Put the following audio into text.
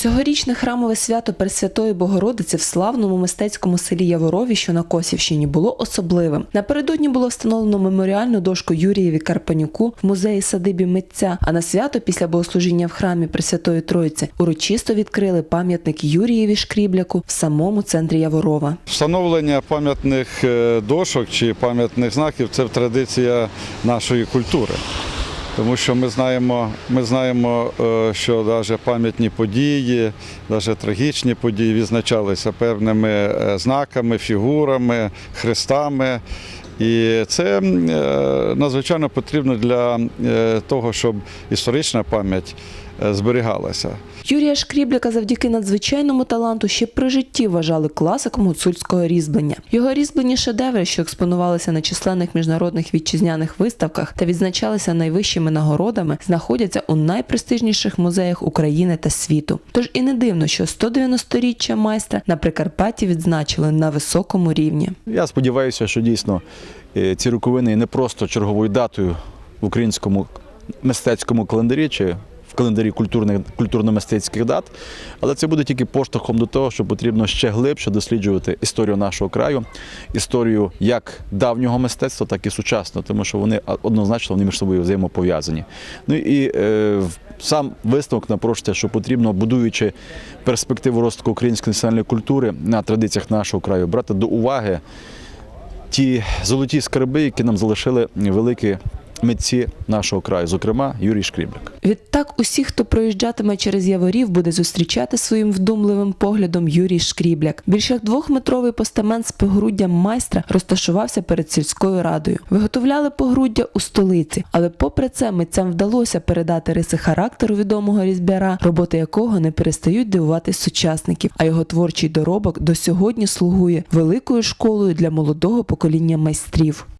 Цьогорічне храмове свято Пресвятої Богородиці в славному мистецькому селі Яворові, що на Косівщині, було особливим. Напередодні було встановлено меморіальну дошку Юрієві Карпанюку в музеї садибі митця. А на свято після богослужіння в храмі Пресвятої Троїці урочисто відкрили пам'ятник Юрієві Шкрібляку в самому центрі Яворова. Встановлення пам'ятних е, дошок чи пам'ятних знаків це традиція нашої культури. Тому що ми знаємо, ми знаємо, е, що навіть пам'ятні події, навіть трагічні події відзначалися певними е, знаками, фігурами, хрестами. І це е, надзвичайно потрібно для того, щоб історична пам'ять зберігалася. Юрія Шкрібляка завдяки надзвичайному таланту ще при житті вважали класиком гуцульського різьблення. Його різьблені шедеври, що експонувалися на численних міжнародних вітчизняних виставках та відзначалися найвищими нагородами, знаходяться у найпрестижніших музеях України та світу. Тож і не дивно, що 190-річчя майстра на Прикарпатті відзначили на високому рівні. Я сподіваюся, що дійсно е, ці роковини не просто черговою датою в українському мистецькому календарі чи в календарі культурно-мистецьких дат, але це буде тільки поштовхом до того, що потрібно ще глибше досліджувати історію нашого краю, історію як давнього мистецтва, так і сучасного, тому що вони однозначно вони між собою взаємопов'язані. Ну і е, сам висновок напрошується, що потрібно, будуючи перспективу розвитку української національної культури на традиціях нашого краю, брати до уваги ті золоті скарби, які нам залишили великі митці нашого краю, зокрема Юрій Шкрібляк. Відтак, усіх, хто проїжджатиме через Яворів, буде зустрічати своїм вдумливим поглядом Юрій Шкрібляк. Більш як двохметровий постамент з погруддям майстра розташувався перед сільською радою. Виготовляли погруддя у столиці, але попри це митцям вдалося передати риси характеру відомого різьбяра, роботи якого не перестають дивувати сучасників, а його творчий доробок до сьогодні слугує великою школою для молодого покоління майстрів.